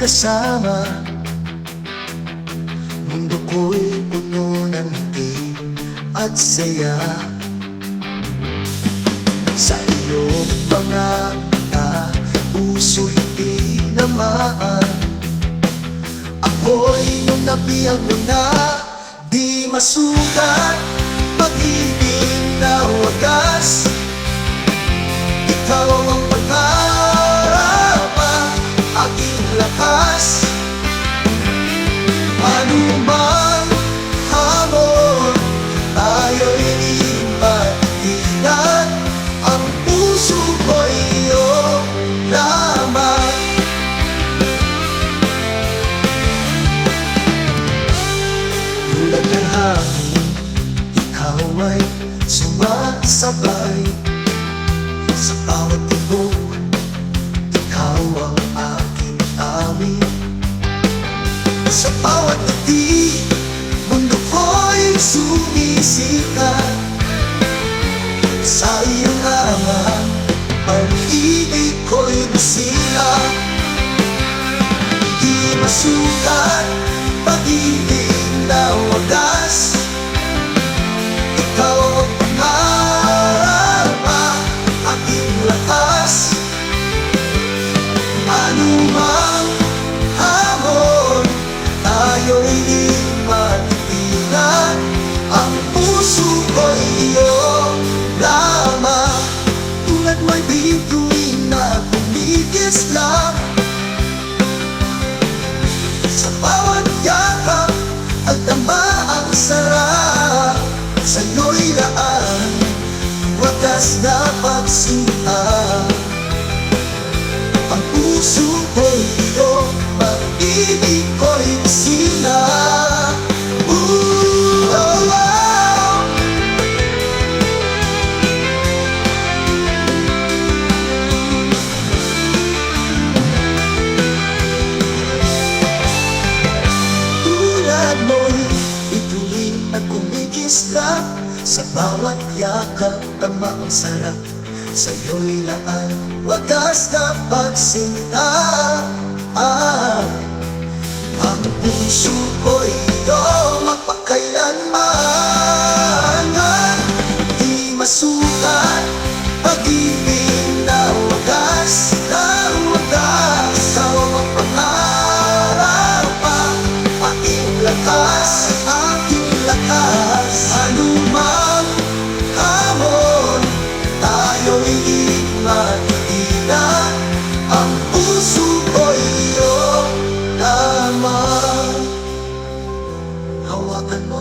magkasama. Mundo ko'y puno ng ngiti at saya. Sa iyong mga mata, puso'y tinamaan Ako'y nung nabiyag mo na Di masukat. Pag-ibig na wagas Ikaw ang sumasabay Sa bawat tibok, ikaw ang aking amin. Sa bawat ngiti, mundo ko'y sumisikat. Sa iyong angan, ang ibig ko'y busila. Di masukat pag-ibig na wagas bawat yakap at tama ang sarap. Sa'yo'y laan, wagas na pagsinta Ang puso ko'y kumikislap Sa bawat yakap tama ang sarap Sa'yo'y laan wagas na pagsinta. Ah, Ang puso ko'y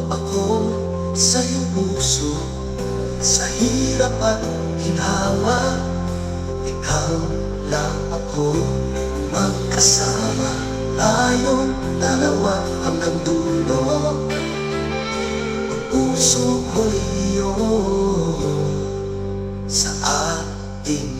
ako sa iyong puso Sa hirap at ginhawa Ikaw lang ako magkasama. Tayong dalawa hanggang dulo Ang puso ko'y iyong sa ating